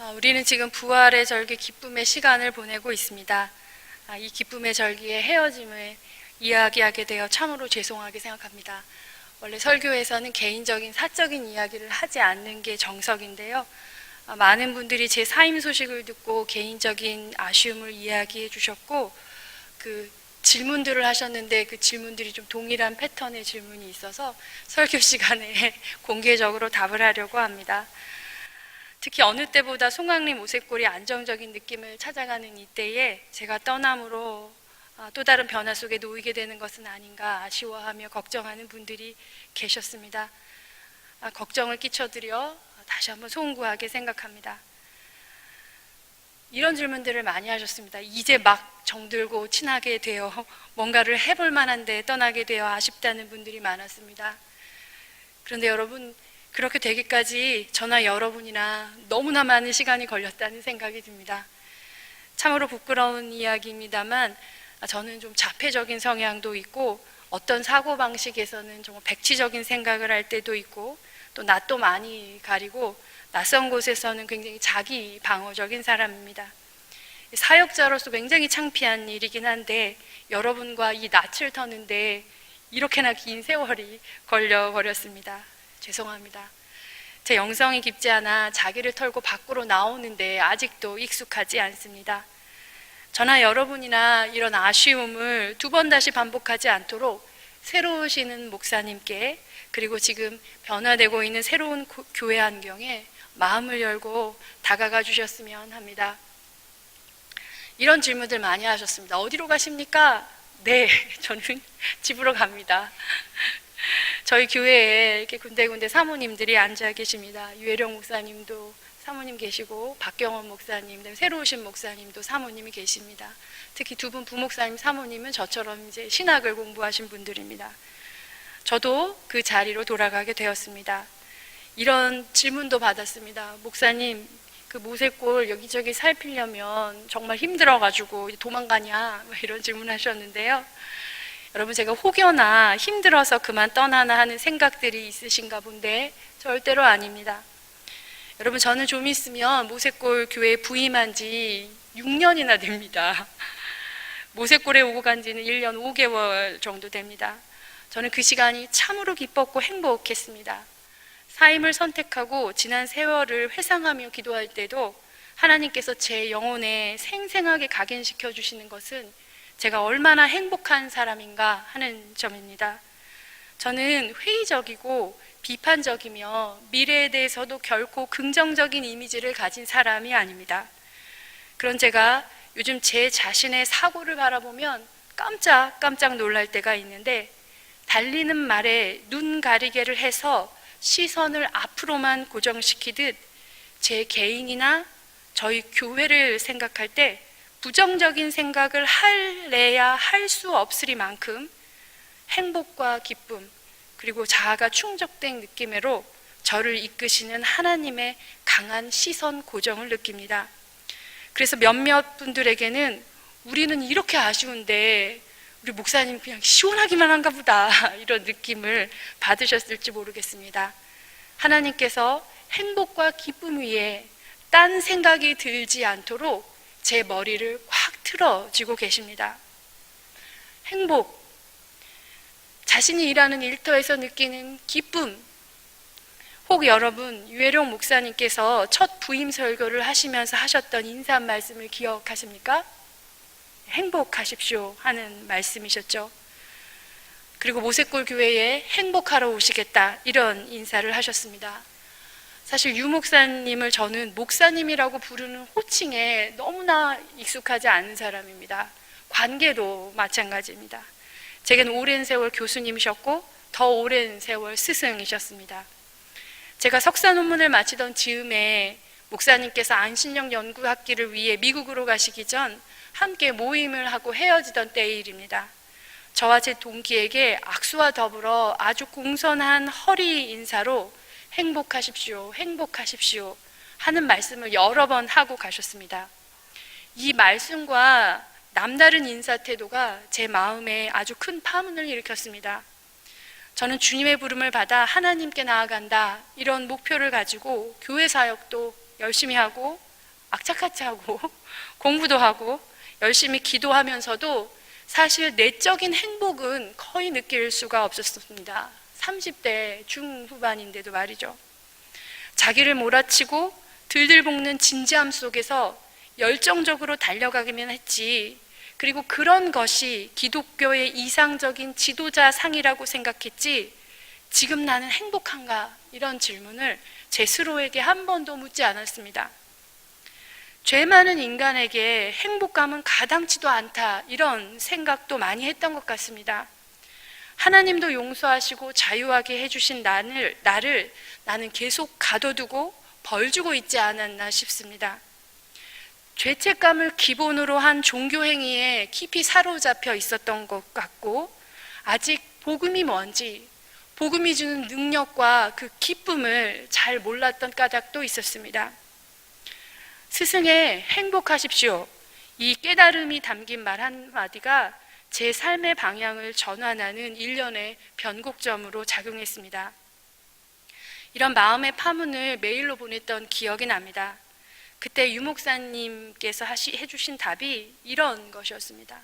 아, 우리는 지금 부활의 절기 기쁨의 시간을 보내고 있습니다. 아, 이 기쁨의 절기의 헤어짐을 이야기하게 되어 참으로 죄송하게 생각합니다. 원래 설교에서는 개인적인 사적인 이야기를 하지 않는 게 정석인데요. 아, 많은 분들이 제 사임 소식을 듣고 개인적인 아쉬움을 이야기해 주셨고 그 질문들을 하셨는데 그 질문들이 좀 동일한 패턴의 질문이 있어서 설교 시간에 공개적으로 답을 하려고 합니다. 특히 어느 때보다 송강림 오색골이 안정적인 느낌을 찾아가는 이때에 제가 떠남으로 아, 또 다른 변화 속에 놓이게 되는 것은 아닌가 아쉬워하며 걱정하는 분들이 계셨습니다. 아, 걱정을 끼쳐드려 다시 한번 송구하게 생각합니다. 이런 질문들을 많이 하셨습니다. 이제 막 정들고 친하게 되어 뭔가를 해볼 만한데 떠나게 되어 아쉽다는 분들이 많았습니다. 그런데 여러분, 그렇게 되기까지 저나 여러분이나 너무나 많은 시간이 걸렸다는 생각이 듭니다. 참으로 부끄러운 이야기입니다만 저는 좀 자폐적인 성향도 있고 어떤 사고방식에서는 정말 백치적인 생각을 할 때도 있고 또 낯도 많이 가리고 낯선 곳에서는 굉장히 자기 방어적인 사람입니다. 사역자로서 굉장히 창피한 일이긴 한데 여러분과 이 낯을 터는데 이렇게나 긴 세월이 걸려 버렸습니다. 죄송합니다. 제 영성이 깊지 않아 자기를 털고 밖으로 나오는데 아직도 익숙하지 않습니다. 저나 여러분이나 이런 아쉬움을 두 번 다시 반복하지 않도록 새로 오시는 목사님께 그리고 지금 변화되고 있는 새로운 고- 교회 환경에 마음을 열고 다가가 주셨으면 합니다. 이런 질문들 많이 하셨습니다. 어디로 가십니까? 네, 저는 집으로 갑니다. 저희 교회에 이렇게 군데군데 사모님들이 앉아 계십니다. 유혜령 목사님도 사모님 계시고 박경원 목사님, 새로 오신 목사님도 사모님이 계십니다. 특히 두 분 부목사님, 사모님은 저처럼 이제 신학을 공부하신 분들입니다. 저도 그 자리로 돌아가게 되었습니다. 이런 질문도 받았습니다. 목사님, 그 모세골 여기저기 살피려면 정말 힘들어가지고 도망가냐? 뭐 이런 질문 하셨는데요. 여러분 제가 혹여나 힘들어서 그만 떠나나 하는 생각들이 있으신가 본데 절대로 아닙니다. 여러분 저는 좀 있으면 모세골 교회에 부임한 지 6년이나 됩니다. 모세골에 오고 간 지는 1년 5개월 정도 됩니다. 저는 그 시간이 참으로 기뻤고 행복했습니다. 사임을 선택하고 지난 세월을 회상하며 기도할 때도 하나님께서 제 영혼에 생생하게 각인시켜 주시는 것은 제가 얼마나 행복한 사람인가 하는 점입니다. 저는 회의적이고 비판적이며 미래에 대해서도 결코 긍정적인 이미지를 가진 사람이 아닙니다. 그런 제가 요즘 제 자신의 사고를 바라보면 깜짝 깜짝 놀랄 때가 있는데 달리는 말에 눈 가리개를 해서 시선을 앞으로만 고정시키듯 제 개인이나 저희 교회를 생각할 때 부정적인 생각을 할래야 할 수 없으리만큼 행복과 기쁨 그리고 자아가 충족된 느낌으로 저를 이끄시는 하나님의 강한 시선 고정을 느낍니다. 그래서 몇몇 분들에게는 우리는 이렇게 아쉬운데 우리 목사님 그냥 시원하기만 한가 보다 이런 느낌을 받으셨을지 모르겠습니다. 하나님께서 행복과 기쁨 위에 딴 생각이 들지 않도록 제 머리를 확 틀어쥐고 계십니다. 행복, 자신이 일하는 일터에서 느끼는 기쁨, 혹 여러분 유해룡 목사님께서 첫 부임 설교를 하시면서 하셨던 인사 말씀을 기억하십니까? 행복하십시오 하는 말씀이셨죠. 그리고 모세골 교회에 행복하러 오시겠다 이런 인사를 하셨습니다. 사실 유 목사님을 저는 목사님이라고 부르는 호칭에 너무나 익숙하지 않은 사람입니다. 관계도 마찬가지입니다. 제겐 오랜 세월 교수님이셨고 더 오랜 세월 스승이셨습니다. 제가 석사 논문을 마치던 즈음에 목사님께서 안신령 연구학기를 위해 미국으로 가시기 전 함께 모임을 하고 헤어지던 때의 일입니다. 저와 제 동기에게 악수와 더불어 아주 공손한 허리 인사로 행복하십시오, 행복하십시오 하는 말씀을 여러 번 하고 가셨습니다. 이 말씀과 남다른 인사 태도가 제 마음에 아주 큰 파문을 일으켰습니다. 저는 주님의 부름을 받아 하나님께 나아간다 이런 목표를 가지고 교회 사역도 열심히 하고 악착같이 하고 공부도 하고 열심히 기도하면서도 사실 내적인 행복은 거의 느낄 수가 없었습니다. 30대 중후반인데도 말이죠. 자기를 몰아치고 들들 볶는 진지함 속에서 열정적으로 달려가기만 했지. 그리고 그런 것이 기독교의 이상적인 지도자 상이라고 생각했지. 지금 나는 행복한가? 이런 질문을 제 스스로에게 한 번도 묻지 않았습니다. 죄 많은 인간에게 행복감은 가당치도 않다. 이런 생각도 많이 했던 것 같습니다. 하나님도 용서하시고 자유하게 해주신 나를, 나를 나는 계속 가둬두고 벌 주고 있지 않았나 싶습니다. 죄책감을 기본으로 한 종교 행위에 깊이 사로잡혀 있었던 것 같고, 아직 복음이 뭔지, 복음이 주는 능력과 그 기쁨을 잘 몰랐던 까닭도 있었습니다. 스승의 행복하십시오. 이 깨달음이 담긴 말 한마디가 제 삶의 방향을 전환하는 일련의 변곡점으로 작용했습니다. 이런 마음의 파문을 메일로 보냈던 기억이 납니다. 그때 유목사님께서 해주신 답이 이런 것이었습니다.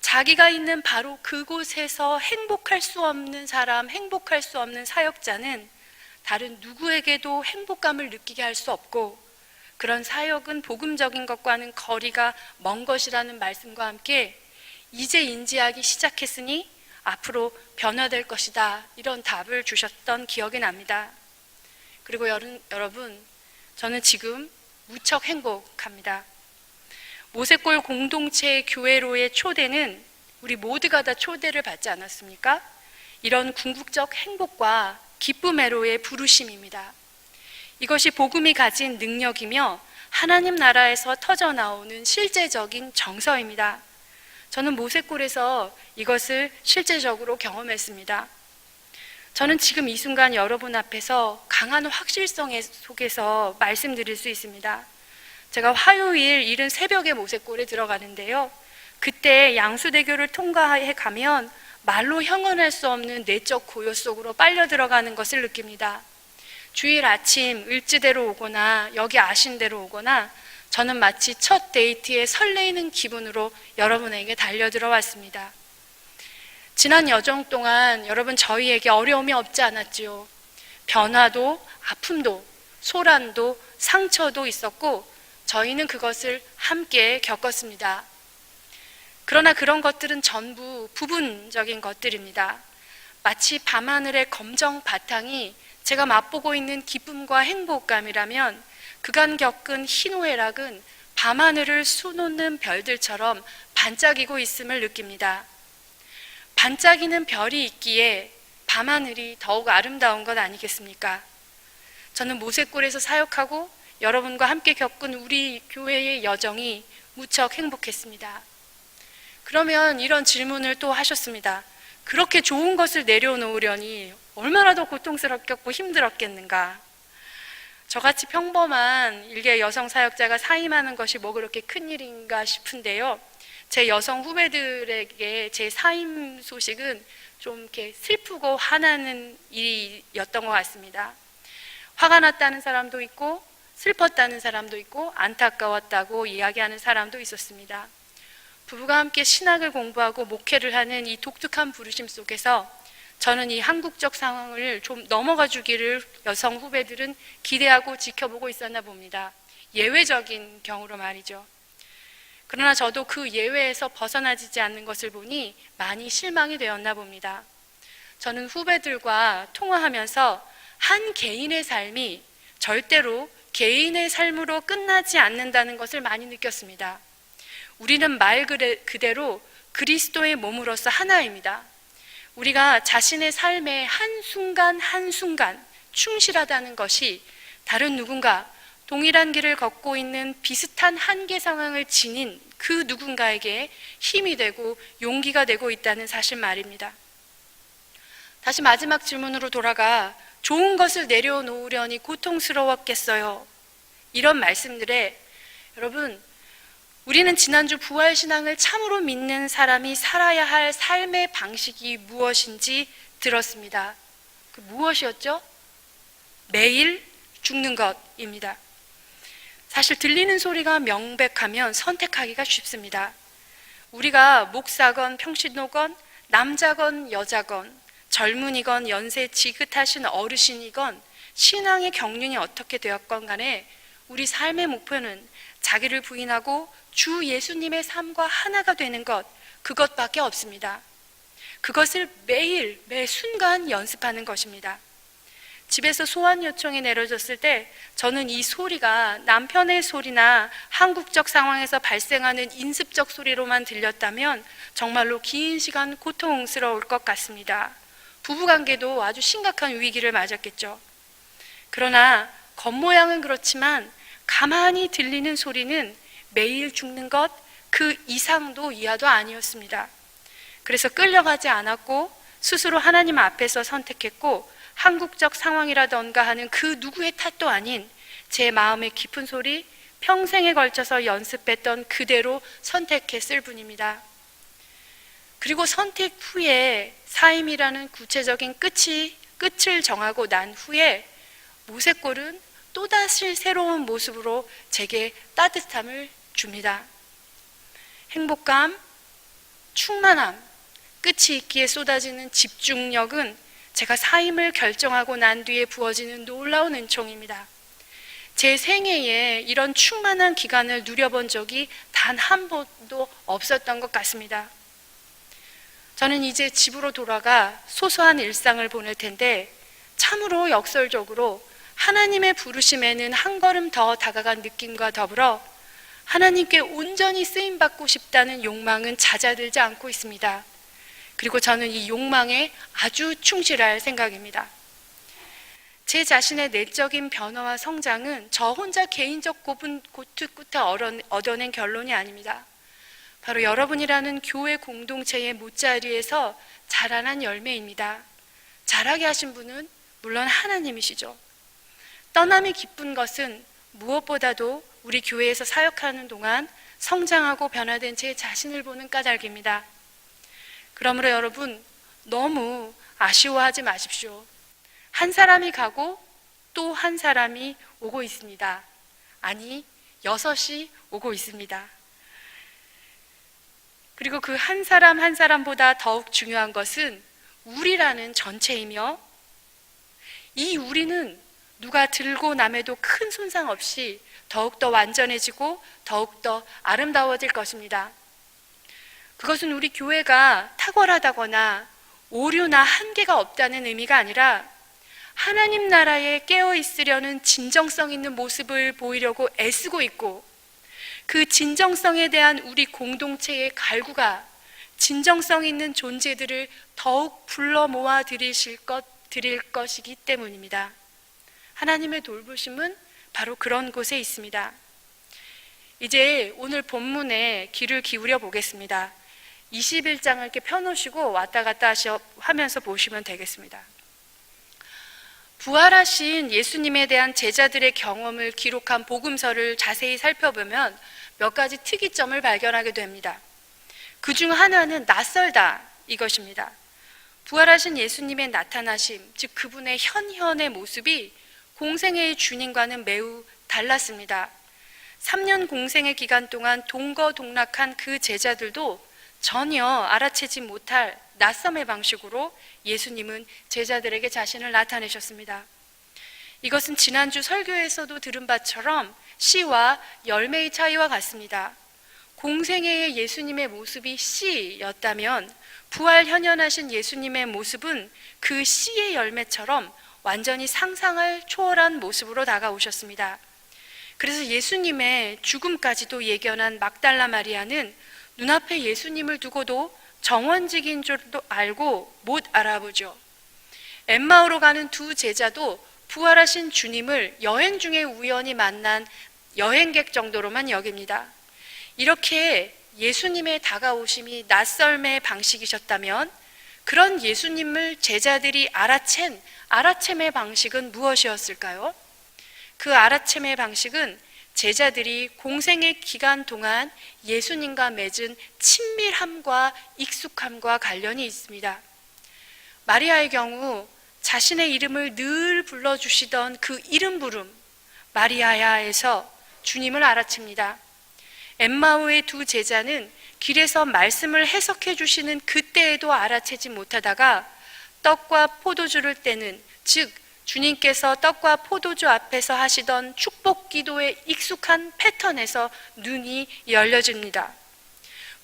자기가 있는 바로 그곳에서 행복할 수 없는 사람, 행복할 수 없는 사역자는 다른 누구에게도 행복감을 느끼게 할 수 없고 그런 사역은 복음적인 것과는 거리가 먼 것이라는 말씀과 함께 이제 인지하기 시작했으니 앞으로 변화될 것이다. 이런 답을 주셨던 기억이 납니다. 그리고 여러분, 저는 지금 무척 행복합니다. 모세골 공동체 교회로의 초대는 우리 모두가 다 초대를 받지 않았습니까? 이런 궁극적 행복과 기쁨의로의 부르심입니다. 이것이 복음이 가진 능력이며 하나님 나라에서 터져 나오는 실제적인 정서입니다. 저는 모세골에서 이것을 실제적으로 경험했습니다. 저는 지금 이 순간 여러분 앞에서 강한 확실성 속에서 말씀드릴 수 있습니다. 제가 화요일 이른 새벽에 모세골에 들어가는데요. 그때 양수대교를 통과해 가면 말로 형언할 수 없는 내적 고요 속으로 빨려 들어가는 것을 느낍니다. 주일 아침 을지대로 오거나 여기 아신대로 오거나 저는 마치 첫 데이트에 설레이는 기분으로 여러분에게 달려들어 왔습니다. 지난 여정 동안 여러분 저희에게 어려움이 없지 않았지요. 변화도 아픔도 소란도 상처도 있었고 저희는 그것을 함께 겪었습니다. 그러나 그런 것들은 전부 부분적인 것들입니다. 마치 밤하늘의 검정 바탕이 제가 맛보고 있는 기쁨과 행복감이라면 그간 겪은 희노애락은 밤하늘을 수놓는 별들처럼 반짝이고 있음을 느낍니다. 반짝이는 별이 있기에 밤하늘이 더욱 아름다운 것 아니겠습니까? 저는 모세골에서 사역하고 여러분과 함께 겪은 우리 교회의 여정이 무척 행복했습니다. 그러면 이런 질문을 또 하셨습니다. 그렇게 좋은 것을 내려놓으려니 얼마나 더 고통스럽겠고 힘들었겠는가? 저같이 평범한 일개 여성 사역자가 사임하는 것이 뭐 그렇게 큰 일인가 싶은데요. 제 여성 후배들에게 제 사임 소식은 좀 이렇게 슬프고 화나는 일이었던 것 같습니다. 화가 났다는 사람도 있고 슬펐다는 사람도 있고 안타까웠다고 이야기하는 사람도 있었습니다. 부부가 함께 신학을 공부하고 목회를 하는 이 독특한 부르심 속에서 저는 이 한국적 상황을 좀 넘어가 주기를 여성 후배들은 기대하고 지켜보고 있었나 봅니다. 예외적인 경우로 말이죠. 그러나 저도 그 예외에서 벗어나지 않는 것을 보니 많이 실망이 되었나 봅니다. 저는 후배들과 통화하면서 한 개인의 삶이 절대로 개인의 삶으로 끝나지 않는다는 것을 많이 느꼈습니다. 우리는 말 그대로 그리스도의 몸으로서 하나입니다. 우리가 자신의 삶의 한순간 한순간 충실하다는 것이 다른 누군가 동일한 길을 걷고 있는 비슷한 한계 상황을 지닌 그 누군가에게 힘이 되고 용기가 되고 있다는 사실 말입니다. 다시 마지막 질문으로 돌아가 좋은 것을 내려놓으려니 고통스러웠겠어요. 이런 말씀들에 여러분, 우리는 지난주 부활신앙을 참으로 믿는 사람이 살아야 할 삶의 방식이 무엇인지 들었습니다. 그 무엇이었죠? 매일 죽는 것입니다. 사실 들리는 소리가 명백하면 선택하기가 쉽습니다. 우리가 목사건 평신도건 남자건 여자건 젊은이건 연세 지긋하신 어르신이건 신앙의 경륜이 어떻게 되었건 간에 우리 삶의 목표는 자기를 부인하고 주 예수님의 삶과 하나가 되는 것 그것밖에 없습니다. 그것을 매일 매 순간 연습하는 것입니다. 집에서 소환 요청이 내려졌을 때 저는 이 소리가 남편의 소리나 한국적 상황에서 발생하는 인습적 소리로만 들렸다면 정말로 긴 시간 고통스러울 것 같습니다. 부부관계도 아주 심각한 위기를 맞았겠죠. 그러나 겉모양은 그렇지만 가만히 들리는 소리는 매일 죽는 것 그 이상도 이하도 아니었습니다. 그래서 끌려가지 않았고 스스로 하나님 앞에서 선택했고 한국적 상황이라던가 하는 그 누구의 탓도 아닌 제 마음의 깊은 소리 평생에 걸쳐서 연습했던 그대로 선택했을 뿐입니다. 그리고 선택 후에 사임이라는 구체적인 끝이 끝을 정하고 난 후에 모세골은 또다시 새로운 모습으로 제게 따뜻함을 줍니다. 행복감, 충만함, 끝이 있기에 쏟아지는 집중력은 제가 사임을 결정하고 난 뒤에 부어지는 놀라운 은총입니다. 제 생애에 이런 충만한 기간을 누려본 적이 단 한 번도 없었던 것 같습니다. 저는 이제 집으로 돌아가 소소한 일상을 보낼 텐데 참으로 역설적으로 하나님의 부르심에는 한 걸음 더 다가간 느낌과 더불어 하나님께 온전히 쓰임 받고 싶다는 욕망은 잦아들지 않고 있습니다. 그리고 저는 이 욕망에 아주 충실할 생각입니다. 제 자신의 내적인 변화와 성장은 저 혼자 개인적 고분 고투 끝에 얻어낸 결론이 아닙니다. 바로 여러분이라는 교회 공동체의 못자리에서 자라난 열매입니다. 자라게 하신 분은 물론 하나님이시죠. 떠남이 기쁜 것은 무엇보다도 우리 교회에서 사역하는 동안 성장하고 변화된 제 자신을 보는 까닭입니다. 그러므로 여러분, 너무 아쉬워하지 마십시오. 한 사람이 가고 또 한 사람이 오고 있습니다. 아니, 여섯이 오고 있습니다. 그리고 그 한 사람 한 사람보다 더욱 중요한 것은 우리라는 전체이며 이 우리는 누가 들고 남에도 큰 손상 없이 더욱더 완전해지고 더욱더 아름다워질 것입니다. 그것은 우리 교회가 탁월하다거나 오류나 한계가 없다는 의미가 아니라 하나님 나라에 깨어 있으려는 진정성 있는 모습을 보이려고 애쓰고 있고 그 진정성에 대한 우리 공동체의 갈구가 진정성 있는 존재들을 더욱 불러 모아 드리실 것, 드릴 것이기 때문입니다. 하나님의 돌보심은 바로 그런 곳에 있습니다. 이제 오늘 본문에 귀를 기울여 보겠습니다. 21장을 이렇게 펴놓으시고 왔다 갔다 하면서 보시면 되겠습니다. 부활하신 예수님에 대한 제자들의 경험을 기록한 복음서를 자세히 살펴보면 몇 가지 특이점을 발견하게 됩니다. 그 중 하나는 낯설다 이것입니다. 부활하신 예수님의 나타나심, 즉 그분의 현현의 모습이 공생애의 주님과는 매우 달랐습니다. 3년 공생의 기간 동안 동거동락한 그 제자들도 전혀 알아채지 못할 낯섦의 방식으로 예수님은 제자들에게 자신을 나타내셨습니다. 이것은 지난주 설교에서도 들은 바처럼 씨와 열매의 차이와 같습니다. 공생애의 예수님의 모습이 씨였다면 부활 현현하신 예수님의 모습은 그 씨의 열매처럼 완전히 상상을 초월한 모습으로 다가오셨습니다. 그래서 예수님의 죽음까지도 예견한 막달라 마리아는 눈앞에 예수님을 두고도 정원직인 줄도 알고 못 알아보죠. 엠마오로 가는 두 제자도 부활하신 주님을 여행 중에 우연히 만난 여행객 정도로만 여깁니다. 이렇게 예수님의 다가오심이 낯설의 방식이셨다면 그런 예수님을 제자들이 알아챈 알아챔의 방식은 무엇이었을까요? 그 알아챔의 방식은 제자들이 공생의 기간 동안 예수님과 맺은 친밀함과 익숙함과 관련이 있습니다. 마리아의 경우 자신의 이름을 늘 불러주시던 그 이름 부름, 마리아야에서 주님을 알아챕니다. 엠마오의 두 제자는 길에서 말씀을 해석해 주시는 그때에도 알아채지 못하다가 떡과 포도주를 떼는 즉 주님께서 떡과 포도주 앞에서 하시던 축복 기도에 익숙한 패턴에서 눈이 열려집니다.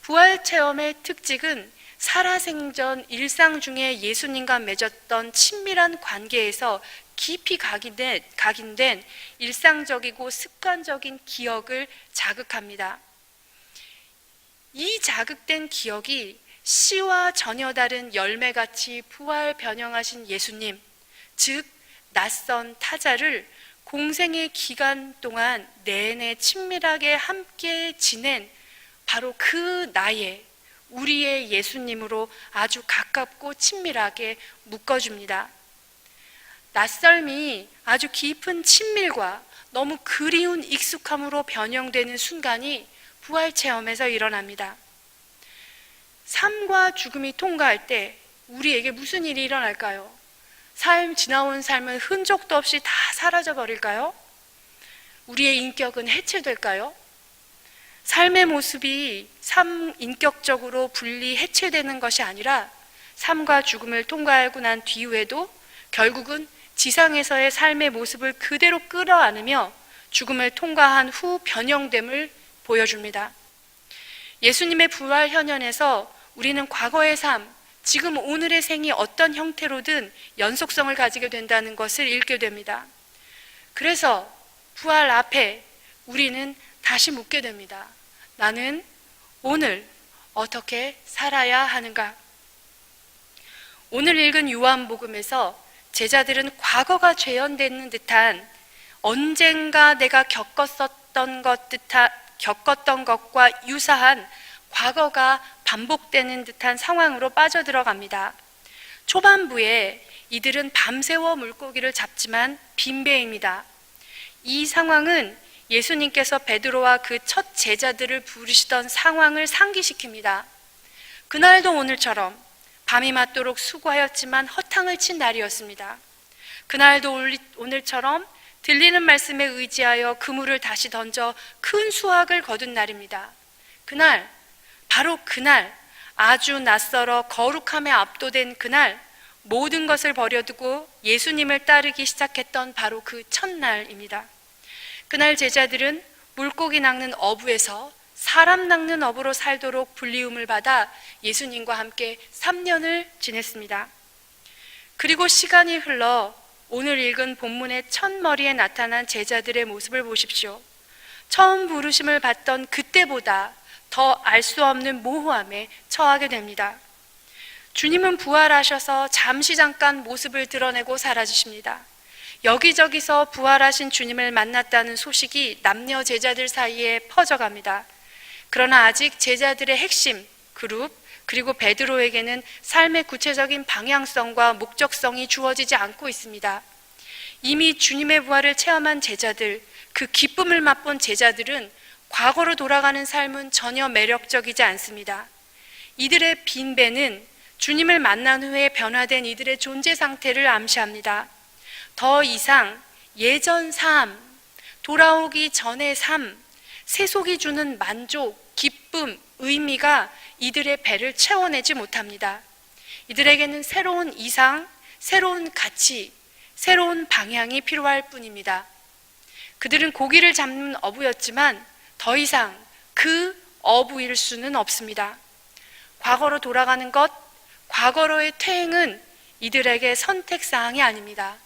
부활 체험의 특징은 살아생전 일상 중에 예수님과 맺었던 친밀한 관계에서 깊이 각인된, 각인된 일상적이고 습관적인 기억을 자극합니다. 이 자극된 기억이 씨와 전혀 다른 열매같이 부활 변형하신 예수님, 즉 낯선 타자를 공생의 기간 동안 내내 친밀하게 함께 지낸 바로 그 나에 우리의 예수님으로 아주 가깝고 친밀하게 묶어줍니다. 낯설미 아주 깊은 친밀과 너무 그리운 익숙함으로 변형되는 순간이 부활 체험에서 일어납니다. 삶과 죽음이 통과할 때 우리에게 무슨 일이 일어날까요? 삶 지나온 삶은 흔적도 없이 다 사라져 버릴까요? 우리의 인격은 해체될까요? 삶의 모습이 삶 인격적으로 분리 해체되는 것이 아니라 삶과 죽음을 통과하고 난 뒤후에도 결국은 지상에서의 삶의 모습을 그대로 끌어안으며 죽음을 통과한 후 변형됨을 보여줍니다. 예수님의 부활 현현에서 우리는 과거의 삶, 지금 오늘의 생이 어떤 형태로든 연속성을 가지게 된다는 것을 읽게 됩니다. 그래서 부활 앞에 우리는 다시 묻게 됩니다. 나는 오늘 어떻게 살아야 하는가? 오늘 읽은 요한복음에서 제자들은 과거가 재현되는 듯한 언젠가 내가 겪었었던 것 듯한 겪었던 것과 유사한 과거가 반복되는 듯한 상황으로 빠져들어갑니다. 초반부에 이들은 밤새워 물고기를 잡지만 빈배입니다. 이 상황은 예수님께서 베드로와 그 첫 제자들을 부르시던 상황을 상기시킵니다. 그날도 오늘처럼 밤이 맞도록 수고하였지만 허탕을 친 날이었습니다. 그날도 오늘처럼 들리는 말씀에 의지하여 그물을 다시 던져 큰 수확을 거둔 날입니다. 그날, 바로 그날, 아주 낯설어 거룩함에 압도된 그날, 모든 것을 버려두고 예수님을 따르기 시작했던 바로 그 첫날입니다. 그날 제자들은 물고기 낚는 어부에서 사람 낚는 어부로 살도록 불리움을 받아 예수님과 함께 3년을 지냈습니다. 그리고 시간이 흘러 오늘 읽은 본문의 첫 머리에 나타난 제자들의 모습을 보십시오. 처음 부르심을 받던 그때보다 더 알 수 없는 모호함에 처하게 됩니다. 주님은 부활하셔서 잠시 잠깐 모습을 드러내고 사라지십니다. 여기저기서 부활하신 주님을 만났다는 소식이 남녀 제자들 사이에 퍼져갑니다. 그러나 아직 제자들의 핵심, 그룹, 그리고 베드로에게는 삶의 구체적인 방향성과 목적성이 주어지지 않고 있습니다. 이미 주님의 부활을 체험한 제자들, 그 기쁨을 맛본 제자들은 과거로 돌아가는 삶은 전혀 매력적이지 않습니다. 이들의 빈 배는 주님을 만난 후에 변화된 이들의 존재 상태를 암시합니다. 더 이상 예전 삶, 돌아오기 전의 삶, 세속이 주는 만족, 기쁨, 의미가 이들의 배를 채워내지 못합니다. 이들에게는 새로운 이상, 새로운 가치, 새로운 방향이 필요할 뿐입니다. 그들은 고기를 잡는 어부였지만 더 이상 그 어부일 수는 없습니다. 과거로 돌아가는 것, 과거로의 퇴행은 이들에게 선택사항이 아닙니다.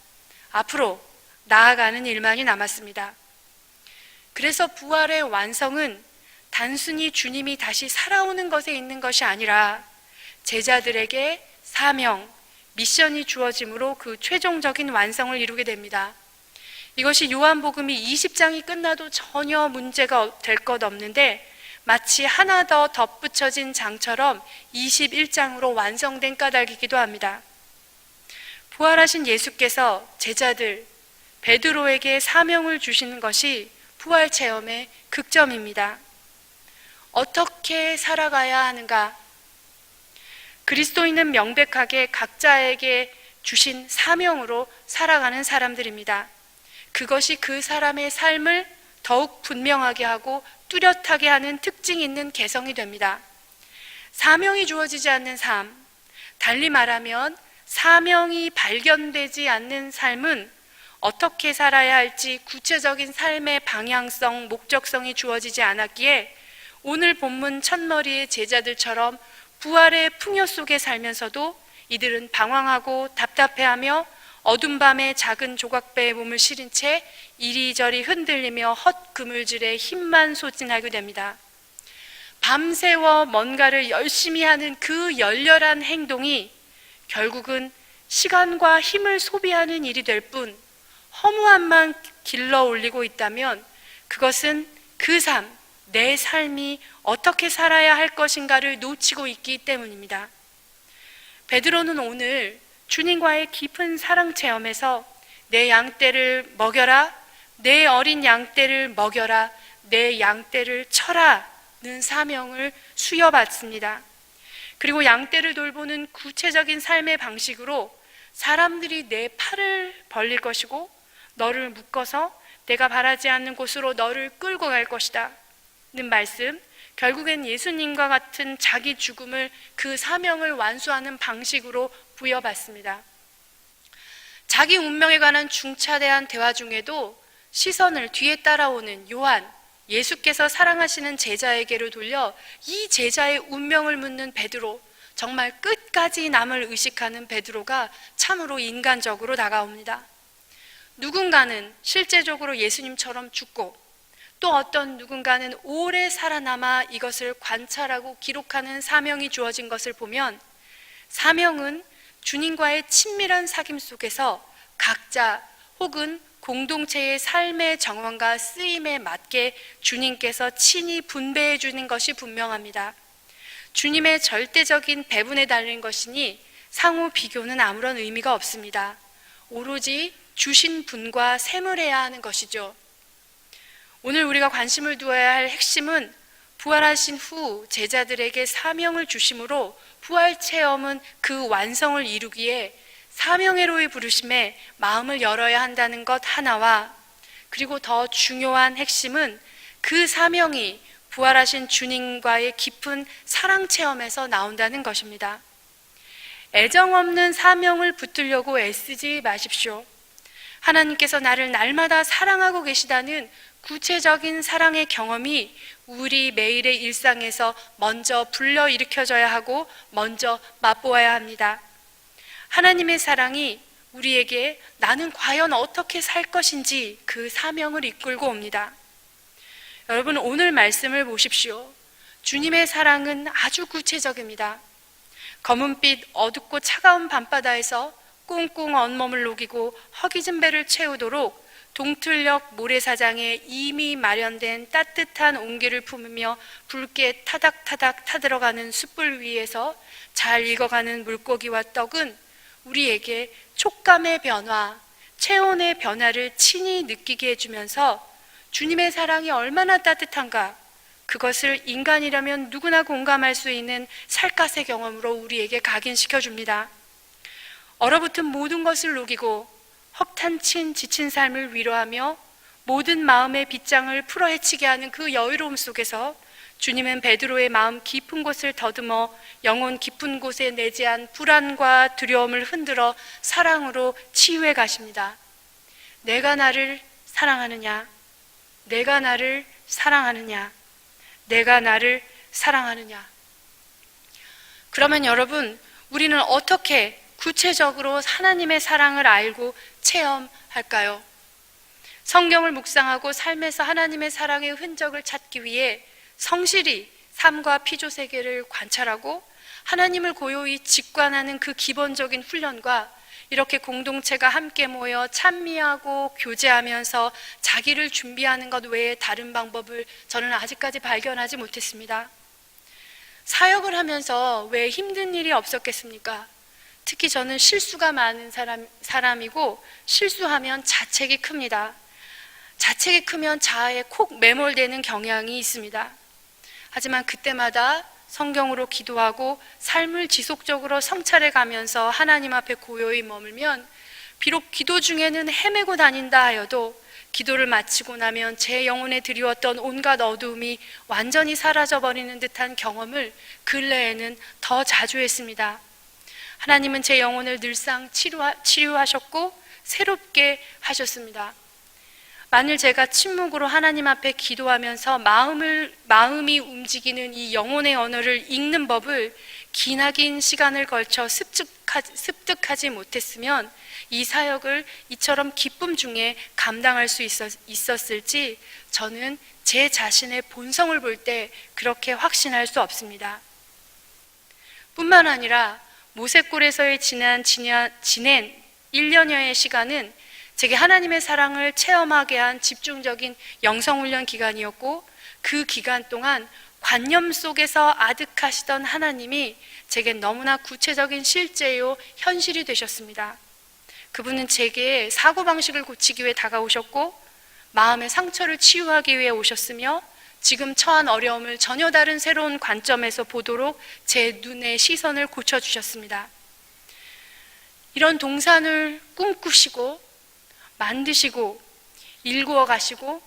앞으로 나아가는 일만이 남았습니다. 그래서 부활의 완성은 단순히 주님이 다시 살아오는 것에 있는 것이 아니라 제자들에게 사명, 미션이 주어짐으로 그 최종적인 완성을 이루게 됩니다. 이것이 요한복음이 20장이 끝나도 전혀 문제가 될 것 없는데 마치 하나 더 덧붙여진 장처럼 21장으로 완성된 까닭이기도 합니다. 부활하신 예수께서 제자들 베드로에게 사명을 주시는 것이 부활 체험의 극점입니다. 어떻게 살아가야 하는가? 그리스도인은 명백하게 각자에게 주신 사명으로 살아가는 사람들입니다. 그것이 그 사람의 삶을 더욱 분명하게 하고 뚜렷하게 하는 특징이 있는 개성이 됩니다. 사명이 주어지지 않는 삶, 달리 말하면 사명이 발견되지 않는 삶은 어떻게 살아야 할지 구체적인 삶의 방향성, 목적성이 주어지지 않았기에 오늘 본문 첫머리의 제자들처럼 부활의 풍요 속에 살면서도 이들은 방황하고 답답해하며 어둠 밤에 작은 조각배에 몸을 실은 채 이리저리 흔들리며 헛 그물질에 힘만 소진하게 됩니다. 밤새워 뭔가를 열심히 하는 그 열렬한 행동이 결국은 시간과 힘을 소비하는 일이 될 뿐 허무함만 길러 올리고 있다면 그것은 그 삶, 내 삶이 어떻게 살아야 할 것인가를 놓치고 있기 때문입니다. 베드로는 오늘 주님과의 깊은 사랑 체험에서 내 양떼를 먹여라, 내 어린 양떼를 먹여라, 내 양떼를 쳐라는 사명을 수여받습니다. 그리고 양떼를 돌보는 구체적인 삶의 방식으로 사람들이 내 팔을 벌릴 것이고 너를 묶어서 내가 바라지 않는 곳으로 너를 끌고 갈 것이다. 는 말씀, 결국엔 예수님과 같은 자기 죽음을 그 사명을 완수하는 방식으로 부여받습니다. 자기 운명에 관한 중차대한 대화 중에도 시선을 뒤에 따라오는 요한, 예수께서 사랑하시는 제자에게로 돌려 이 제자의 운명을 묻는 베드로, 정말 끝까지 남을 의식하는 베드로가 참으로 인간적으로 다가옵니다. 누군가는 실제적으로 예수님처럼 죽고 또 어떤 누군가는 오래 살아남아 이것을 관찰하고 기록하는 사명이 주어진 것을 보면 사명은 주님과의 친밀한 사귐 속에서 각자 혹은 공동체의 삶의 정황과 쓰임에 맞게 주님께서 친히 분배해 주는 것이 분명합니다. 주님의 절대적인 배분에 달린 것이니 상호 비교는 아무런 의미가 없습니다. 오로지 주신 분과 샘을 해야 하는 것이죠. 오늘 우리가 관심을 두어야 할 핵심은 부활하신 후 제자들에게 사명을 주심으로 부활 체험은 그 완성을 이루기에 사명회로의 부르심에 마음을 열어야 한다는 것 하나와 그리고 더 중요한 핵심은 그 사명이 부활하신 주님과의 깊은 사랑 체험에서 나온다는 것입니다. 애정 없는 사명을 붙들려고 애쓰지 마십시오. 하나님께서 나를 날마다 사랑하고 계시다는 구체적인 사랑의 경험이 우리 매일의 일상에서 먼저 불러 일으켜져야 하고 먼저 맛보아야 합니다. 하나님의 사랑이 우리에게 나는 과연 어떻게 살 것인지 그 사명을 이끌고 옵니다. 여러분, 오늘 말씀을 보십시오. 주님의 사랑은 아주 구체적입니다. 검은빛 어둡고 차가운 밤바다에서 꽁꽁 온몸을 녹이고 허기진 배를 채우도록 동틀역 모래사장에 이미 마련된 따뜻한 온기를 품으며 붉게 타닥타닥 타들어가는 숯불 위에서 잘 익어가는 물고기와 떡은 우리에게 촉감의 변화, 체온의 변화를 친히 느끼게 해주면서 주님의 사랑이 얼마나 따뜻한가, 그것을 인간이라면 누구나 공감할 수 있는 살갗의 경험으로 우리에게 각인시켜 줍니다. 얼어붙은 모든 것을 녹이고 헉탄친 지친 삶을 위로하며 모든 마음의 빗장을 풀어 헤치게 하는 그 여유로움 속에서 주님은 베드로의 마음 깊은 곳을 더듬어 영혼 깊은 곳에 내재한 불안과 두려움을 흔들어 사랑으로 치유해 가십니다. 내가 나를 사랑하느냐? 내가 나를 사랑하느냐? 내가 나를 사랑하느냐? 그러면 여러분, 우리는 어떻게 구체적으로 하나님의 사랑을 알고 체험할까요? 성경을 묵상하고 삶에서 하나님의 사랑의 흔적을 찾기 위해 성실히 삶과 피조 세계를 관찰하고 하나님을 고요히 직관하는 그 기본적인 훈련과 이렇게 공동체가 함께 모여 찬미하고 교제하면서 자기를 준비하는 것 외에 다른 방법을 저는 아직까지 발견하지 못했습니다. 사역을 하면서 왜 힘든 일이 없었겠습니까? 특히 저는 실수가 많은 사람, 사람이고 실수하면 자책이 큽니다. 자책이 크면 자아에 콕 매몰되는 경향이 있습니다. 하지만 그때마다 성경으로 기도하고 삶을 지속적으로 성찰해 가면서 하나님 앞에 고요히 머물면 비록 기도 중에는 헤매고 다닌다 하여도 기도를 마치고 나면 제 영혼에 드리웠던 온갖 어두움이 완전히 사라져 버리는 듯한 경험을 근래에는 더 자주 했습니다. 하나님은 제 영혼을 늘상 치료하, 치료하 셨고 새롭게 하셨습니다. 만일 제가 침묵으로 하나님 앞에 기도하면서 마음을 마음이 움직이는 이 영혼의 언어를 읽는 법을 기나긴 시간을 걸쳐 습득하지, 습득하지 못했으면 이 사역을 이처럼 기쁨 중에 감당할 수 있었, 있었을지 저는 제 자신의 본성을 볼 때 그렇게 확신할 수 없습니다. 뿐만 아니라 모세골에서의 지난, 지난, 지낸 1년여의 시간은 제게 하나님의 사랑을 체험하게 한 집중적인 영성훈련 기간이었고 그 기간 동안 관념 속에서 아득하시던 하나님이 제게 너무나 구체적인 실제요 현실이 되셨습니다. 그분은 제게 사고방식을 고치기 위해 다가오셨고 마음의 상처를 치유하기 위해 오셨으며 지금 처한 어려움을 전혀 다른 새로운 관점에서 보도록 제 눈의 시선을 고쳐주셨습니다. 이런 동산을 꿈꾸시고 만드시고 일구어 가시고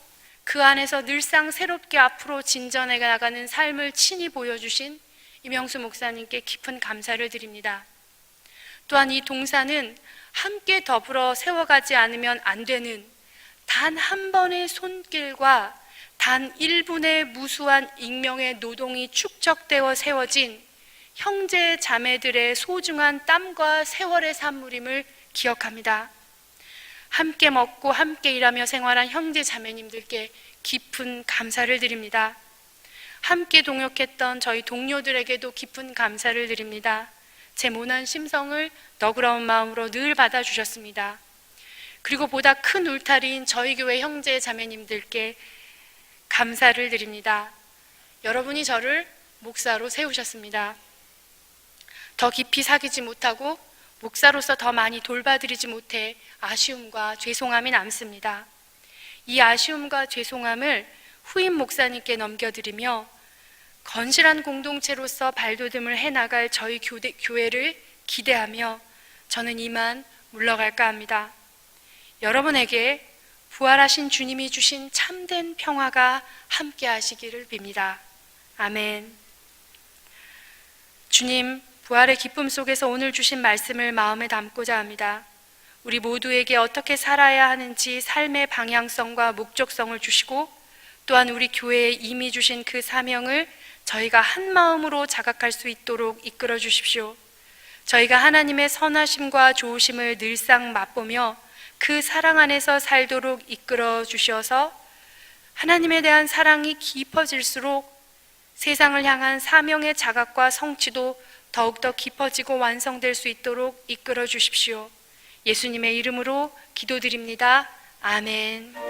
그 안에서 늘상 새롭게 앞으로 진전해 나가는 삶을 친히 보여주신 이명수 목사님께 깊은 감사를 드립니다. 또한 이 동산은 함께 더불어 세워가지 않으면 안 되는 단 한 번의 손길과 단 1분의 무수한 익명의 노동이 축적되어 세워진 형제 자매들의 소중한 땀과 세월의 산물임을 기억합니다. 함께 먹고 함께 일하며 생활한 형제 자매님들께 깊은 감사를 드립니다. 함께 동역했던 저희 동료들에게도 깊은 감사를 드립니다. 제 모난 심성을 너그러운 마음으로 늘 받아주셨습니다. 그리고 보다 큰 울타리인 저희 교회 형제 자매님들께 감사를 드립니다. 여러분이 저를 목사로 세우셨습니다. 더 깊이 사귀지 못하고 목사로서 더 많이 돌봐드리지 못해 아쉬움과 죄송함이 남습니다. 이 아쉬움과 죄송함을 후임 목사님께 넘겨드리며 건실한 공동체로서 발돋움을 해나갈 저희 교대, 교회를 기대하며 저는 이만 물러갈까 합니다. 여러분에게 부활하신 주님이 주신 참된 평화가 함께 하시기를 빕니다. 아멘. 주님, 부활의 기쁨 속에서 오늘 주신 말씀을 마음에 담고자 합니다. 우리 모두에게 어떻게 살아야 하는지 삶의 방향성과 목적성을 주시고 또한 우리 교회에 이미 주신 그 사명을 저희가 한 마음으로 자각할 수 있도록 이끌어 주십시오. 저희가 하나님의 선하심과 좋으심을 늘상 맛보며 그 사랑 안에서 살도록 이끌어 주셔서 하나님에 대한 사랑이 깊어질수록 세상을 향한 사명의 자각과 성취도 더욱더 깊어지고 완성될 수 있도록 이끌어 주십시오. 예수님의 이름으로 기도드립니다. 아멘.